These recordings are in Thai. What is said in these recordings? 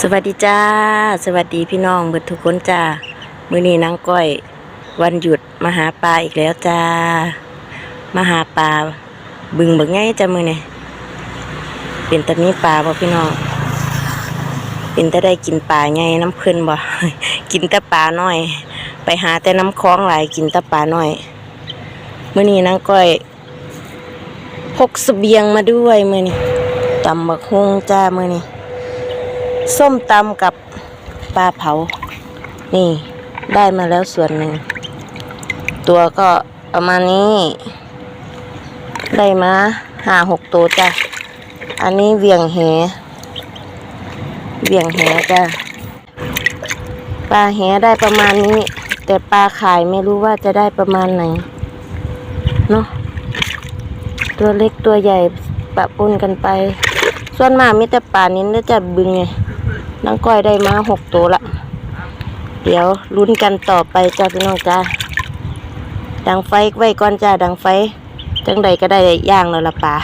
สวัสดีจ้า สวัสดีพี่น้องเบิดทุกคนจ้า มื้อนี้นางก้อย วันหยุดมาหาปลาอีกแล้วจ้า มาหาปลาบึงบิกไงจ้ามื้อนี้เป็นตะมีปลาบ่พี่น้อง เป็นแต่ได้กินปลาไงน้ำเพิ่นบ่ กินแต่ปลาน้อย ไปหาแต่น้ำคลองหลายกินแต่ปลาน้อย มื้อนี้นางก้อย พกเสบียงมาด้วยมื้อนี้ตำบักฮงจ้ามื้อนี้ ส้มตำกับปลาเผา นี่ได้มาแล้วส่วนหนึ่ง ตัวก็ประมาณนี้ ได้มาห้าหกตัวจ้ะ อันนี้เวียงแหเวียงแหจ้ะ ปลาแหได้ประมาณนี้ แต่ปลาขายไม่รู้ว่าจะได้ประมาณไหน เนาะตัวเล็กตัวใหญ่ปะปนกันไป ส่วนมากมีแต่ปลานิ้นแล้วจะบึงไง น้องก้อยได้มาหกตัวละ เดี๋ยวลุ้นกันต่อไปจ้าพี่น้องจ้าดังไฟไว้ก่อนจ้าดังไฟ จังใดก็ได้ย่างแล้วละป่า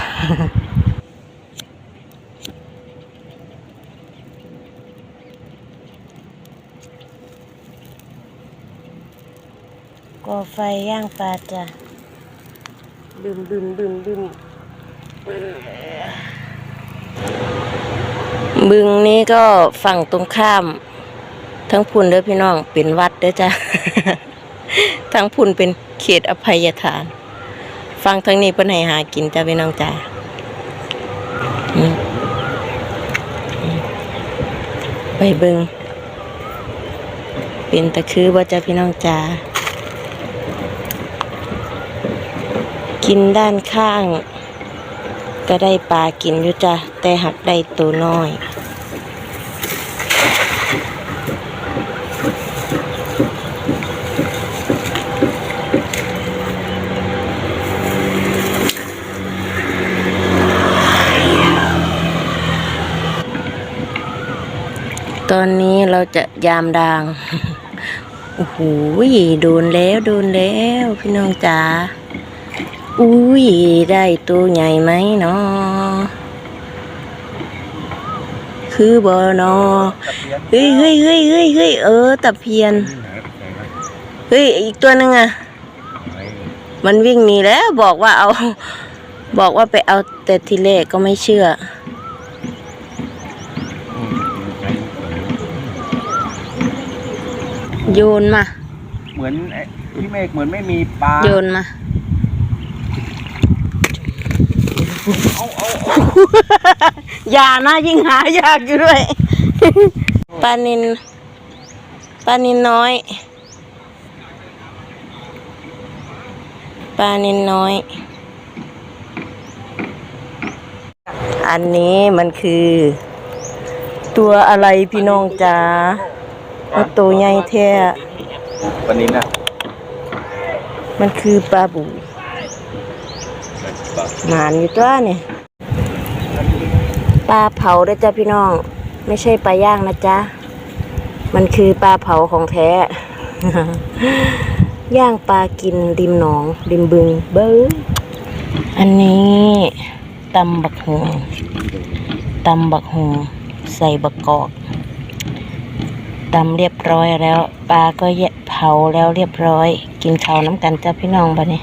ก่อไฟย่างปลาจ้ะดึมดึมดึมดึม บึงนี้ก็ฝั่งตรงข้าม ทั้งพุ่นเด้อพี่น้องเป็นวัดเด้อจ้ะทั้งพุ่นเป็นเขตอภัยทาน ฟังทั้งนี้เพิ่นให้หากินจ้ะพี่น้องจ้าไปเบิงเป็นตะคือว่าจ้ะพี่น้องจ้ากินด้านข้าง ก็ได้ปลากินอยู่จ้ะแต่หักได้ตัวน้อยตอนนี้เราจะยามดาง โอ้โห โดนแล้ว โดนแล้ว พี่น้องจ๋า อุ้ย ได้ตัวใหญ่ไหมเนาะคือบอนอเฮ้ยเฮ้ยเฮ้ยเฮ้ยเฮ้ยเออตะเพียน เฮ้ย อีกตัวหนึ่งอะมันวิ่งหนีแล้วบอกว่าเอา บอกว่าไปเอาแต่ทีแรกก็ไม่เชื่อ โยนมา เหมือนไอ้พี่เมฆเหมือนไม่มีปลา โยนมา เอาเอาอย่านะยิ่งหายากอยู่ด้วยปลานินปลานินน้อยปลานินน้อย อันนี้มันคือ ตัวอะไรพี่น้องจ๋าว่าตัวใหญ่แท้วันนี้นะมันคือปลาบู หมานอยู่ตัวเนี่ยปลาเผาด้วยจ้ะพี่น้อง ไม่ใช่ปลาย่างนะจ๊ะ มันคือปลาเผาของแท้ ย่างปลากินริมหนอง ริมบึง เบ้ออันนี้ตำบักหงตำบักหงใส่บักกอกตำเรียบร้อยแล้ว ปลาก็แยะเผาแล้วเรียบร้อย กินข้าวน้ำกันจ้ะพี่น้องบัดนี้